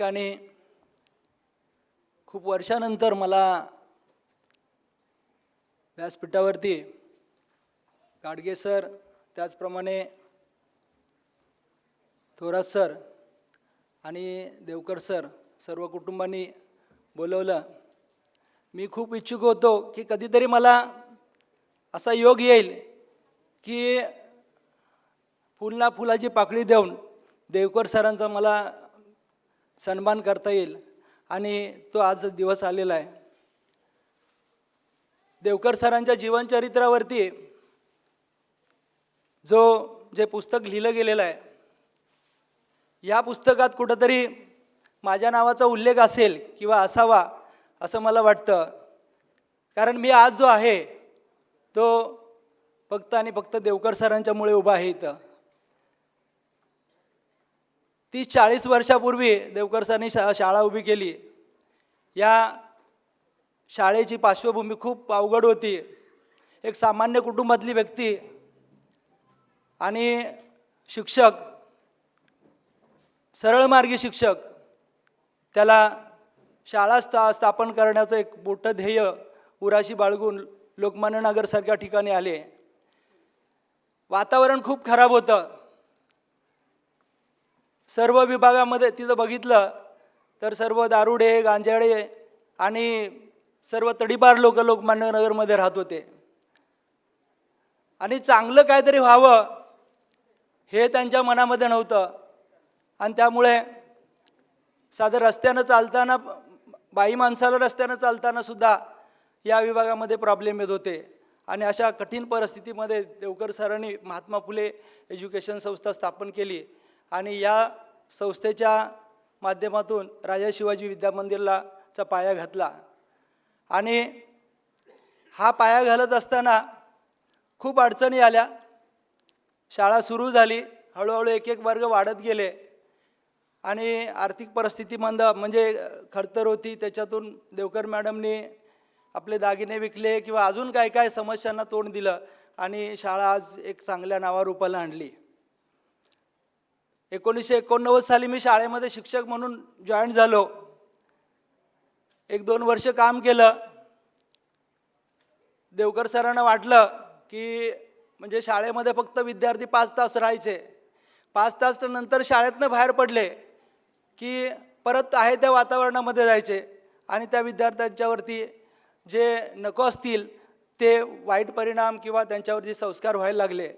ठिकाणी खूप वर्षानंतर मला व्यासपीठावरती गाडगे सर त्याचप्रमाणे थोरात सर आणि देवकर सर सर्व कुटुंबांनी बोलवलं. मी खूप इच्छुक होतो की कधीतरी मला असा योग येईल की फुलना फुलाची पाकळी देऊन देवकर सरांचा मला सन्मान करता येईल. आणि तो आज दिवस आलेला आहे. देवकर सरांच्या जीवनचरित्रावरती जो जे पुस्तक लिहिलं गेलेलं आहे या पुस्तकात कुठंतरी माझ्या नावाचा उल्लेख असेल किंवा असावा असं मला वाटतं. कारण मी आज जो आहे तो फक्त आणि फक्त देवकर सरांच्यामुळे उभा आहे इथं. तीस चाळीस वर्षापूर्वी देवकर सरांनी शा शाळा उभी केली. या शाळेची पार्श्वभूमी खूप अवघड होती. एक सामान्य कुटुंबातली व्यक्ती आणि शिक्षक सरळमार्गी शिक्षक त्याला शाळा स्था स्थापन करण्याचं एक मोठं ध्येय उराशी बाळगून लोकमान्य नगरसारख्या ठिकाणी आले. वातावरण खूप खराब होतं. सर्व विभागामध्ये तिथं बघितलं तर सर्व दारुडे गांजाडे आणि सर्व तडीपार लोक लोकमान्य नगरमध्ये राहत होते. आणि चांगलं काहीतरी व्हावं हे त्यांच्या मनामध्ये नव्हतं. आणि त्यामुळे साधं रस्त्यानं चालताना बाई माणसाला रस्त्यानं चालताना सुद्धा या विभागामध्ये प्रॉब्लेम येत होते. आणि अशा कठीण परिस्थितीमध्ये देवकर सरांनी महात्मा फुले एज्युकेशन संस्था स्थापन केली. आणि या संस्थेच्या माध्यमातून राजा शिवाजी विद्यामंदिरलाचा चा पाया घातला. आणि हा पाया घालत असताना खूप अडचणी आल्या. शाळा सुरू झाली. हळूहळू एक एक वर्ग वाढत गेले. आणि आर्थिक परिस्थिती मंद म्हणजे खडतर होती. त्याच्यातून देवकर मॅडमनी आपले दागिने विकले किंवा अजून काय काय समस्यांना तोंड दिलं आणि शाळा आज एक चांगल्या नावारूपाला आणली. एकोणीसशे एकोणनव्वद साली मी शाळेमध्ये शिक्षक म्हणून जॉईन झालो. एक दोन वर्ष काम केलं. देवकर सरांना वाटलं की म्हणजे शाळेमध्ये फक्त विद्यार्थी पाच तास राहायचे. पाच तास नंतर शाळेतनं बाहेर पडले की परत आहे त्या वातावरणामध्ये जायचे आणि त्या विद्यार्थ्यांच्यावरती जे नको असतील ते वाईट परिणाम किंवा त्यांच्यावरती संस्कार व्हायला लागले.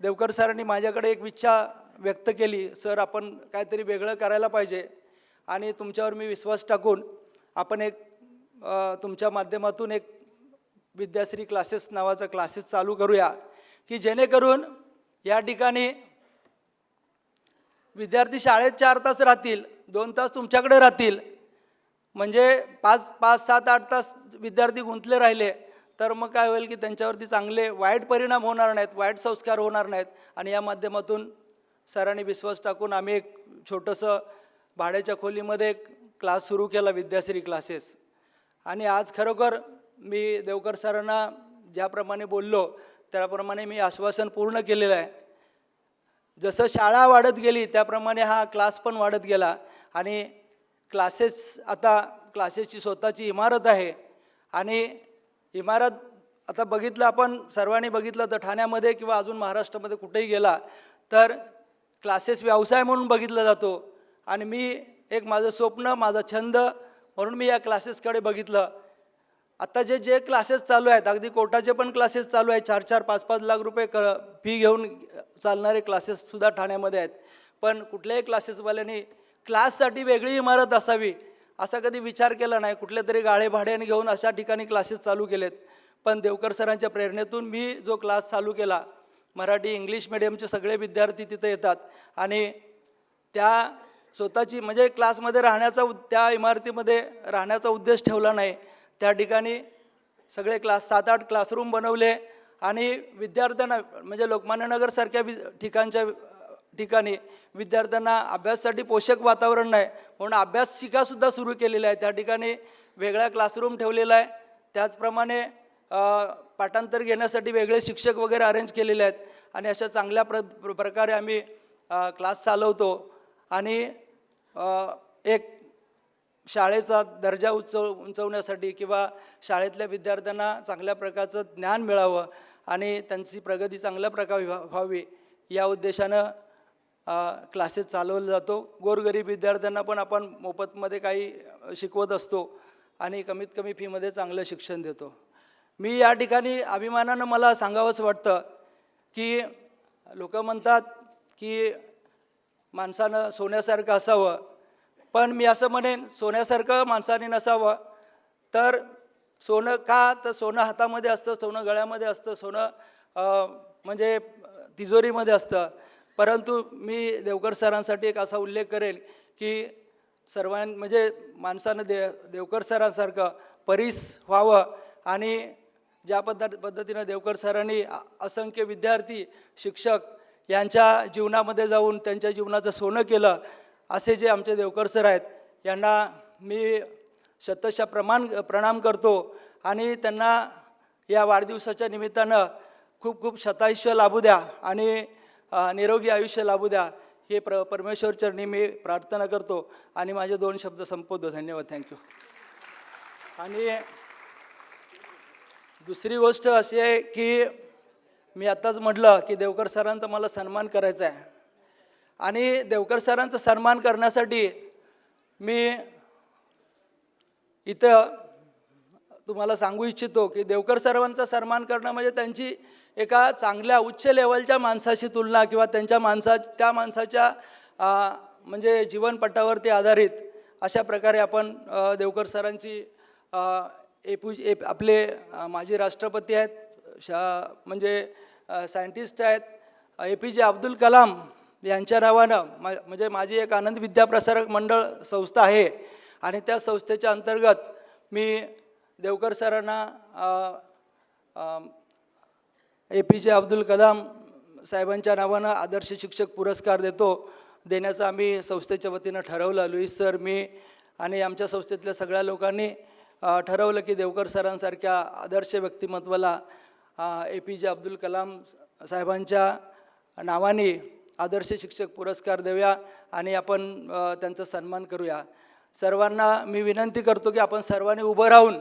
देवकर सरांनी माझ्याकडे एक इच्छा व्यक्त केली सर आपण काहीतरी वेगळं करायला पाहिजे आणि तुमच्यावर मी विश्वास टाकून आपण एक तुमच्या माध्यमातून एक विद्याश्री क्लासेस नावाचा क्लासेस चालू करूया की जेणेकरून या ठिकाणी विद्यार्थी शाळेत चार तास राहतील दोन तास तुमच्याकडे राहतील. म्हणजे पाच पाच सात आठ तास विद्यार्थी गुंतले राहिले तर मग काय होईल की त्यांच्यावरती चांगले वाईट परिणाम होणार नाहीत वाईट संस्कार होणार नाहीत आणि या माध्यमातून सरांनी विश्वास टाकून आम्ही एक छोटंसं भाड्याच्या खोलीमध्ये एक क्लास सुरू केला विद्याश्री क्लासेस. आणि आज खरोखर मी देवकर सरांना ज्याप्रमाणे बोललो त्याप्रमाणे मी आश्वासन पूर्ण केलेलं आहे. जसं शाळा वाढत गेली त्याप्रमाणे हा क्लास पण वाढत गेला. आणि क्लासेस आता क्लासेसची स्वतःची इमारत आहे. आणि इमारत आता बघितलं आपण सर्वांनी बघितलं तर ठाण्यामध्ये किंवा अजून महाराष्ट्रामध्ये कुठेही गेला तर क्लासेस व्यवसाय म्हणून बघितला जातो. आणि मी एक माझं स्वप्न माझा छंद म्हणून मी या क्लासेसकडे बघितलं. आत्ता जे जे क्लासेस चालू आहेत अगदी कोटाचे पण क्लासेस चालू आहेत. चार चार पाच पाच लाख रुपये क फी घेऊन चालणारे क्लासेससुद्धा ठाण्यामध्ये आहेत. पण कुठल्याही क्लासेसवाल्यांनी क्लाससाठी वेगळी इमारत असावी असा कधी विचार केला नाही. कुठल्या तरी गाळे भाड्याने घेऊन अशा ठिकाणी क्लासेस चालू केलेत. पण देवकर सरांच्या प्रेरणेतून मी जो क्लास चालू केला मराठी इंग्लिश मिडियमचे सगळे विद्यार्थी तिथे येतात. आणि त्या स्वतःची म्हणजे क्लासमध्ये राहण्याचा त्या इमारतीमध्ये राहण्याचा उद्देश ठेवला नाही. त्या ठिकाणी सगळे क्लास सात आठ क्लासरूम बनवले आणि विद्यार्थ्यांना म्हणजे लोकमान्य नगरसारख्या वि ठिकाणच्या ठिकाणी विद्यार्थ्यांना अभ्यासासाठी पोषक वातावरण नाही. म्हणून अभ्यास शिकासुद्धा सुरू केलेला आहे. त्या ठिकाणी वेगळा क्लासरूम ठेवलेला आहे. त्याचप्रमाणे पाठांतर घेण्यासाठी वेगळे शिक्षक वगैरे अरेंज केलेले आहेत. आणि अशा चांगल्या प्र प्र- प्रकारे आम्ही क्लास चालवतो. आणि एक शाळेचा दर्जा उंचव उंचवण्यासाठी किंवा शाळेतल्या विद्यार्थ्यांना चांगल्या प्रकारचं ज्ञान मिळावं आणि त्यांची प्रगती चांगल्या प्रकारे व्हा- व्हावी या उद्देशानं क्लासेस चालवला जातो. गोरगरीब विद्यार्थ्यांना पण आपण मोफतमध्ये काही शिकवत असतो आणि कमीत कमी फीमध्ये चांगलं शिक्षण देतो. मी या ठिकाणी अभिमानानं मला सांगावंच वाटतं की लोक म्हणतात की माणसानं सोन्यासारखं असावं. पण मी असं म्हणेन सोन्यासारखं माणसाने नसावं. तर सोनं का तर सोनं हातामध्ये असतं सोनं गळ्यामध्ये असतं सोनं म्हणजे तिजोरीमध्ये असतं. परंतु मी देवकर सरांसाठी एक असा उल्लेख करेल की सर्वां म्हणजे माणसानं दे देवकर सरांसारखं परीस व्हावं आणि ज्या पद्धत पद्धतीनं देवकर सरांनी असंख्य विद्यार्थी शिक्षक यांच्या जीवनामध्ये जाऊन त्यांच्या जीवनाचं सोनं केलं असे जे आमचे देवकर सर आहेत यांना मी शतशः प्रमाण प्रणाम करतो आणि त्यांना या वाढदिवसाच्या निमित्तानं खूप खूप शतायुष्य लाभू द्या आणि निरोगी आयुष्य लाभू द्या. हे प्र परमेश्वरचरणी मी प्रार्थना करतो आणि माझे दोन शब्द संपवतो. धन्यवाद. थँक्यू आणि दुसरी गोष्ट अशी आहे की मी आत्ताच म्हटलं की देवकर सरांचा मला सन्मान करायचा आहे. आणि देवकर सरांचा सन्मान करण्यासाठी मी इथं तुम्हाला सांगू इच्छितो की देवकर सरांचा सन्मान करणं म्हणजे त्यांची एका चांगल्या उच्च लेवलच्या माणसाशी तुलना किंवा त्यांच्या माणसा त्या माणसाच्या म्हणजे जीवनपटावरती आधारित अशा प्रकारे आपण देवकर सरांची ए पू ए आपले माजी राष्ट्रपती आहेत शा म्हणजे सायंटिस्ट आहेत ए पी जे अब्दुल कलाम यांच्या नावानं मा म्हणजे माझी एक आनंद विद्याप्रसारक मंडळ संस्था आहे. आणि त्या संस्थेच्या अंतर्गत मी देवकर सरांना ए पी जे अब्दुल कलाम साहेबांच्या नावानं आदर्श शिक्षक पुरस्कार देतो देण्याचं आम्ही संस्थेच्या वतीनं ठरवलं. लुईस सर मी आणि आमच्या संस्थेतल्या सगळ्या लोकांनी ठरवलं की देवकर सरांसारख्या आदर्श व्यक्तिमत्वाला ए पी जे अब्दुल कलाम साहेबांच्या नावाने आदर्श शिक्षक पुरस्कार देऊया आणि आपण त्यांचा सन्मान करूया. सर्वांना मी विनंती करतो की आपण सर्वांनी उभं राहून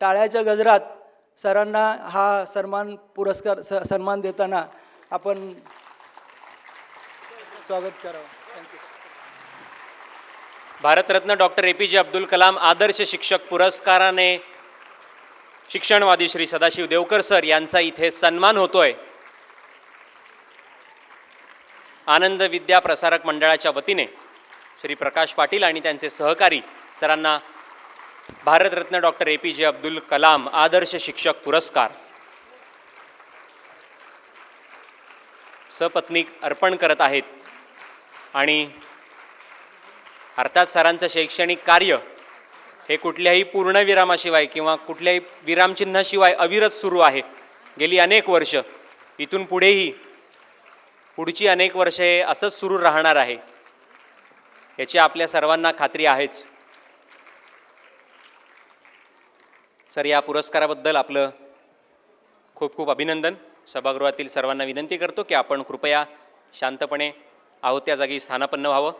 टाळ्याच्या गजरात सरांना हा सन्मान पुरस्कार स सन्मान देताना आपण स्वागत करावं. भारतरत्न डॉक्टर ए पी जे अब्दुल कलाम आदर्श शिक्षक पुरस्काराने शिक्षणवादी श्री सदाशिव देवकर सर यांचा इथे सन्मान होतोय. आनंद विद्या प्रसारक मंडळाच्या वतीने श्री प्रकाश पाटील आणि त्यांचे सहकारी सरांना भारतरत्न डॉक्टर ए पी जे अब्दुल कलाम आदर्श शिक्षक पुरस्कार. सपत्नीक अर्पण करत आहेत आणि अर्थात सरांचं शैक्षणिक कार्य हे कुठल्याही पूर्णविरामाशिवाय किंवा कुठल्याही विरामचिन्हाशिवाय अविरत सुरू आहे. गेली अनेक वर्ष इथून पुढेही पुढची अनेक वर्षे हे असंच सुरू राहणार आहे. याची आपल्या सर्वांना खात्री आहेच. सर या पुरस्काराबद्दल आपलं खूप खूप अभिनंदन. सभागृहातील सर्वांना विनंती करतो की आपण कृपया शांतपणे आहोत त्या जागी स्थानापन्न व्हावं.